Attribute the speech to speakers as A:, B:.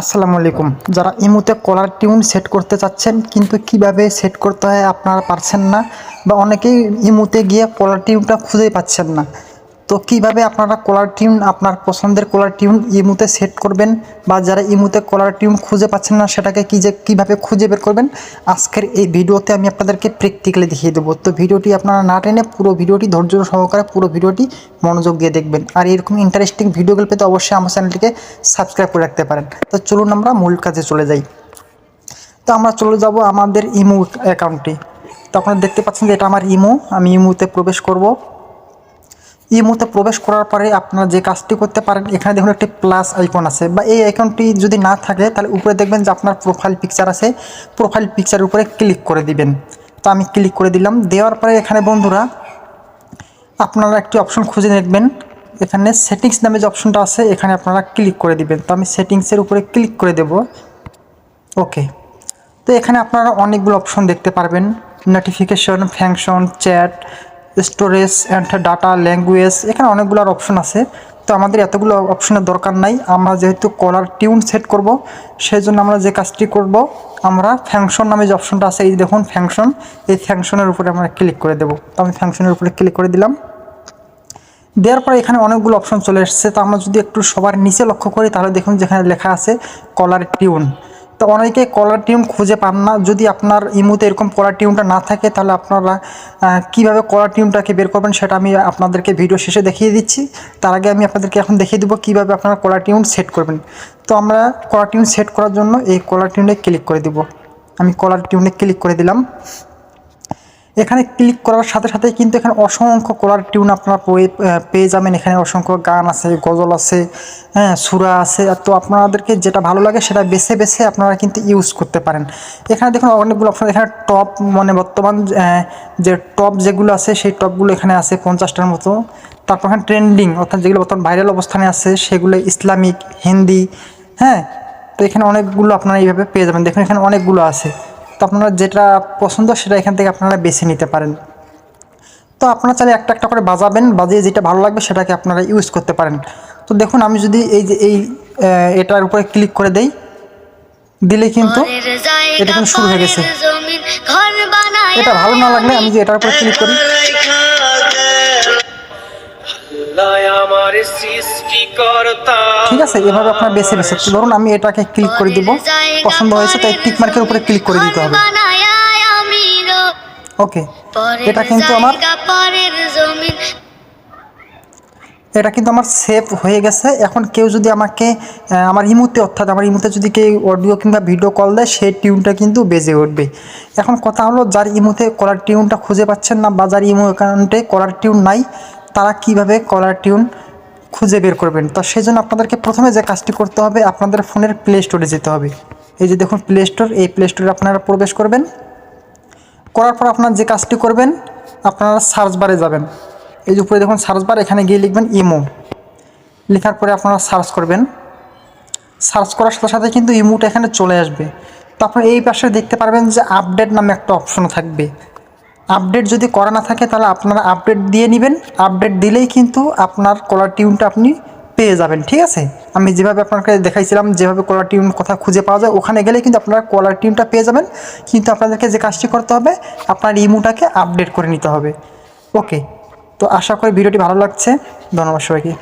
A: আসসালামু আলাইকুম। যারা ইমুতে কলার টিউন সেট করতে চাচ্ছেন, কিন্তু কীভাবে সেট করতে হয় আপনারা পারছেন না বা অনেকেই ইমুতে গিয়ে কলার টিউনটা খুঁজেই পাচ্ছেন না। তো কীভাবে আপনারা কলার টিউন আপনার পছন্দের কলার টিউন ইমুতে সেট করবেন বা যারা ইমুতে কলার টিউন খুঁজে পাচ্ছেন না, সেটাকে কী যে, কীভাবে খুঁজে বের করবেন? আজকের এই ভিডিওতে আমি আপনাদেরকে প্র্যাকটিক্যালি দেখিয়ে দেবো। তো ভিডিওটি আপনারা না টেনে পুরো ভিডিওটি ধৈর্য সহকারে পুরো ভিডিওটি মনোযোগ দিয়ে দেখবেন। আর এরকম ইন্টারেস্টিং ভিডিওগুলো পেতে অবশ্যই আমার চ্যানেলটিকে সাবস্ক্রাইব করে রাখতে পারেন। তো চলুন আমরা মূল কাজে চলে যাই। তো আমরা চলে যাব আমাদের ইমো অ্যাকাউন্টে তো আপনারা দেখতে পাচ্ছেন যে এটা আমার ইমো, আমি ইমোতে প্রবেশ করব। ইমোতে প্রবেশ করার পরে আপনারা যে কাজটি করতে পারেন, এখানে দেখুন একটি প্লাস আইকন আছে। বা এই আইকনটি যদি না থাকে, তাহলে উপরে দেখবেন যে আপনার প্রোফাইল পিকচার আছে। প্রোফাইল পিকচারের উপরে ক্লিক করে দিবেন। তো আমি ক্লিক করে দিলাম। দেওয়ার পরে এখানে বন্ধুরা, আপনারা একটি অপশন খুঁজে দেখবেন। এখানে সেটিংস নামে যে অপশনটা আছে, এখানে আপনারা ক্লিক করে দিবেন। তো আমি সেটিংসের উপরে ক্লিক করে দেব। ওকে তো এখানে আপনারা অনেকগুলো অপশন দেখতে পারবেন। Notification function chat storage and data language এখানে অনেকগুলো অপশন আছে। তো আমাদের এতগুলো অপশনের দরকার নাই। আমরা যেহেতু কলার টিউন সেট করব সেই জন্য আমরা যে কাজটি করব, আমরা ফ্যাংশন নামে যে অপশনটা আছে, এই দেখুন ফ্যাংশন এই ফ্যাংশনের উপরে আমরা ক্লিক করে দেবো। তো আমি ফ্যাংশনের উপরে ক্লিক করে দিলাম। দেওয়ার পরে এখানে অনেকগুলো অপশন চলে এসছে। তো আমরা যদি একটু সবার নিচে লক্ষ্য করি, তাহলে দেখুন যেখানে লেখা আছে কলার টিউন তো অনেকে কলার টিউন খুঁজে পান না। যদি আপনার ইমুতে এরকম কলার টিউনটা না থাকে, তাহলে আপনারা কীভাবে কলার টিউনটাকে বের করবেন সেটা আমি আপনাদেরকে ভিডিও শেষে দেখিয়ে দিচ্ছি। তার আগে আমি আপনাদেরকে এখন দেখিয়ে দেবো কীভাবে আপনারা কলার টিউন সেট করবেন। তো আমরা কলার টিউন সেট করার জন্য এই কলার টিউনে ক্লিক করে দেবো। আমি কলার টিউনে ক্লিক করে দিলাম। এখানে ক্লিক করার সাথে সাথে কিন্তু এখানে অসংখ্য কলার টিউন আপনারা পেয়ে যাবেন। এখানে অসংখ্য গান আছে, গজল আছে হ্যাঁ সুরা আছে। তো আপনাদেরকে যেটা ভালো লাগে সেটা বেছে বেছে আপনারা কিন্তু ইউজ করতে পারেন। এখানে দেখুন অনেকগুলো অপশন এখানে টপ মানে বর্তমান যে টপ যেগুলো আছে, সেই টপগুলো এখানে আছে পঞ্চাশটার মতো। তারপর এখানে ট্রেন্ডিং অর্থাৎ যেগুলো বর্তমান ভাইরাল অবস্থানে আছে, সেগুলো ইসলামিক, হিন্দি হ্যাঁ তো এখানে অনেকগুলো আপনারা এইভাবে পেয়ে যাবেন। দেখুন এখানে অনেকগুলো আছে। তো আপনারা যেটা পছন্দ সেটা এখান থেকে আপনারা বেছে নিতে পারেন। তো আপনারা চাইলে একটা একটা করে বাজাবেন বাজিয়ে যেটা ভালো লাগবে সেটাকে আপনারা ইউজ করতে পারেন। তো দেখুন আমি যদি এই যে এই এটার উপরে ক্লিক করে দেই দিলে কিন্তু এটা কিন্তু শুরু হয়ে গেছে। এটা ভালো না লাগলে আমি যে এটার উপরে ক্লিক করি ঠিক আছে এভাবে আপনার বেছে বেছে ধরুন আমি এটাকে ক্লিক করে দিব। পছন্দ হয়েছে তাই টিক মার্কের উপরে ক্লিক করে দিতে হবে। ওকে এটা কিন্তু আমার এটা কিন্তু আমার সেভ হয়ে গেছে। এখন কেউ যদি আমাকে আমার ইমুতে অর্থাৎ আমার ইমুতে যদি কেউ অডিও কিংবা ভিডিও কল দেয় সেই টিউনটা কিন্তু বেজে উঠবে। এখন কথা হলো যার ইমুতে কলার টিউনটা খুঁজে পাচ্ছেন না বা যার ইমো অ্যাকাউন্টে কলার টিউন নাই তারা কীভাবে কলার টিউন খুঁজে বের করবেন? তো সেই জন্য আপনাদেরকে প্রথমে যে কাজটি করতে হবে, আপনাদের ফোনের প্লে স্টোরে যেতে হবে। এই যে দেখুন প্লে স্টোর এই প্লে স্টোরে আপনারা প্রবেশ করবেন। করার পর আপনার যে কাজটি করবেন, আপনারা সার্চ বারে যাবেন। এই যে উপরে দেখুন সার্চ বার এখানে গিয়ে লিখবেন ইমো লেখার পরে আপনারা সার্চ করবেন। সার্চ করার সাথে সাথে কিন্তু ইমোটা এখানে চলে আসবে। তো আপনারা এই পাশে দেখতে পারবেন যে আপডেট নামে একটা অপশন থাকবে। আপডেট যদি করা না থাকে তাহলে আপনারা আপডেট দিয়ে নেবেন। আপডেট দিলেই কিন্তু আপনার কলার টিউনটা আপনি পেয়ে যাবেন, ঠিক আছে? আমি যেভাবে আপনাকে দেখাইছিলাম, যেভাবে কলার টিউন কথা খুঁজে পাওয়া যায়, ওখানে গেলে কিন্তু আপনারা কলার টিউনটা পেয়ে যাবেন। কিন্তু আপনাদেরকে যে কাজটি করতে হবে, আপনার ইমোটাকে আপডেট করে নিতে হবে। ওকে, তো আশা করি ভিডিওটি ভালো লাগছে। ধন্যবাদ সবাইকে।